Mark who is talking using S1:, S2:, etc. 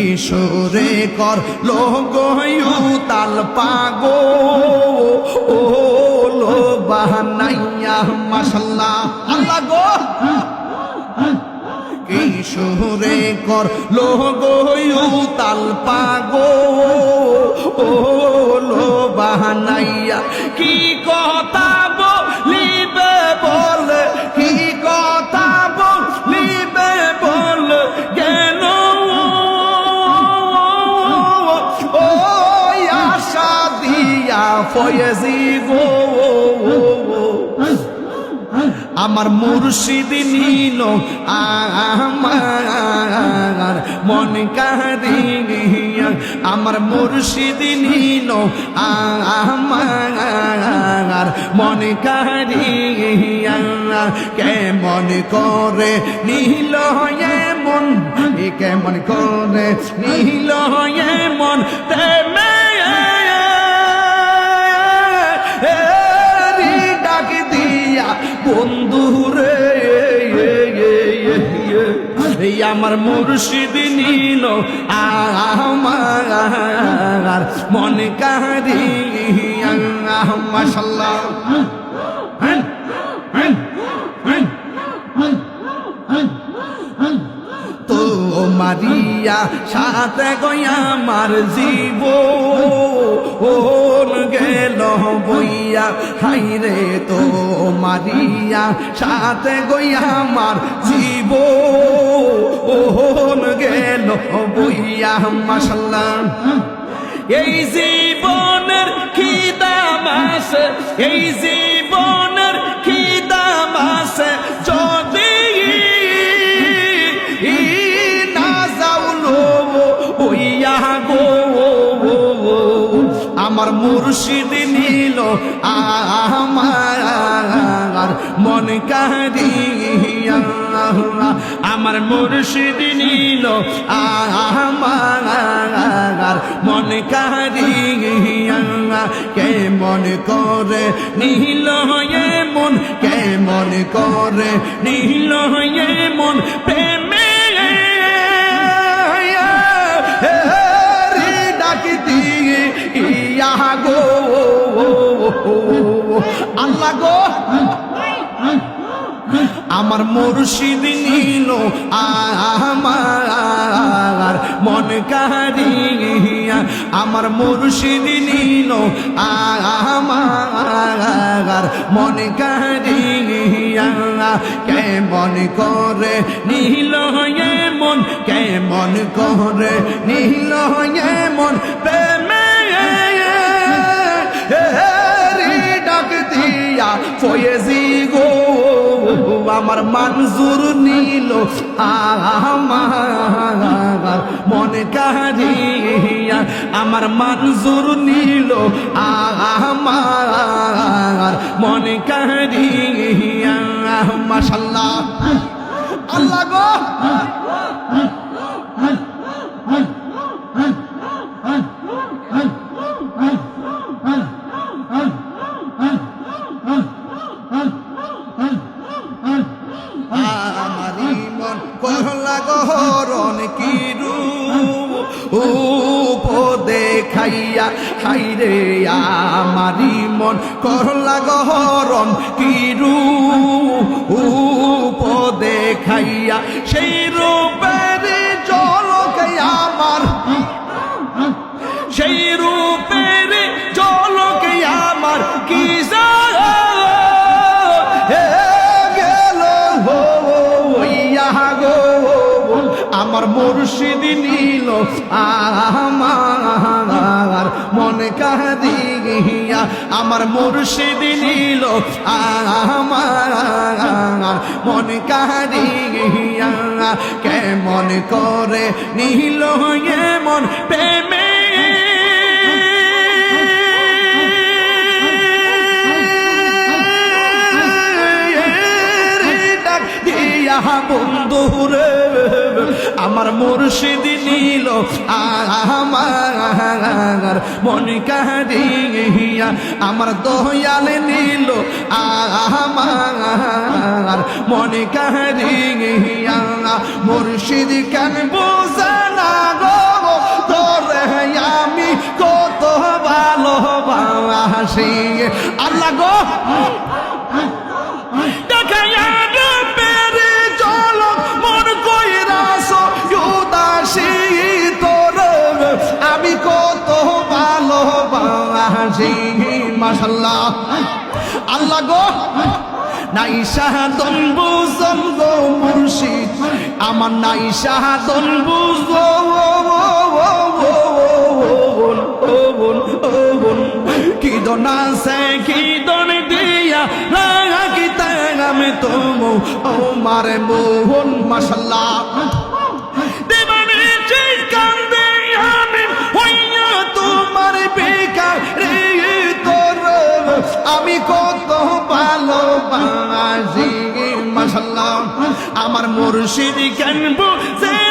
S1: কিশোরে কর, লোগয়ু তাল পাগো। ও লো বাহানাইয়া মাশাল্লাহ। আল্লাহ গো। কিশোরে কর, লোগয়ু তাল পাগো। ও লো বাহানাইয়া কি কথা ফয়েজি গো আমার মুর্শিদ নীল, আমার মন কারিয়া আমার মুর্শিদ নীল, আমার মন কারিয়া কেমন করে নীল মন কেমন করে নীল মন প্রেমে বন্ধু রে আমার মুর্শিদ নীল, আমার মন কারি মাসাল্লাহ তো মারিয়া সাথে গয়া আমার জীব বইয়া হাইরে তো মারিয়া, সাথে গয়া আমার জীব। ওন গেল বইয়া মাসাল্লাহ এই জীবনের কি দাম আছে এই জীবনের কি দাম আছে যদি না যাওলো ওইয়া গো আমার মুর্শিদ নীল আমার মন কারিয়া আমার মুর্শিদ নীল। আমার মন কারিয়া কে মন করে নীল মন কে মন করে নীল মন প্রেমে আল্লাহ আমার মুর্শিদ নীল আমার মন কারিয়া আমার মুর্শিদ নীল আমার মন কারিয়া কেমন করে নীল মন কেমন করে নীল মন প্রেমে আমার মানজুর নীল আমার মনে কাহিয়া আমার মানজুর নীল আমার মনে কাহিয়া মাশাল্লাহ। আল্লাহ গো। আমারি মন কহলা গহরণ কিরু উপ দেখাইয়া হাইরে আমারি মন করলা গহরণ কিরু উপ দেখাইয়া সেই রূপের নীল আমার মন কাহিয়া আমার মুর্শিদ নীল আমার মন কাহিয়া কেমন করে নীল মন প্রেমে? বন্ধুরে আমার মুর্শিদ নীল আমার মনিকা কাহিয়া আমার দহিয়াল নীল আমার মনিকা কাহিয়া মুর্শিদ কেন বোঝানা গো? তোরে আমি কত ভালোবাসি। আল্লাহ গো! মাশাল্লাহ আল্লাহ গো নাই শাহাদন বুঝন গো মুর্শিদ আমার নাই শাহাদন বুঝো কি দন আছে কি দন দিয়া রাখিতে আমি তুমি ও মারে মোহন মাশাল্লাহ আমার মুর্শিদ কেন বুঝে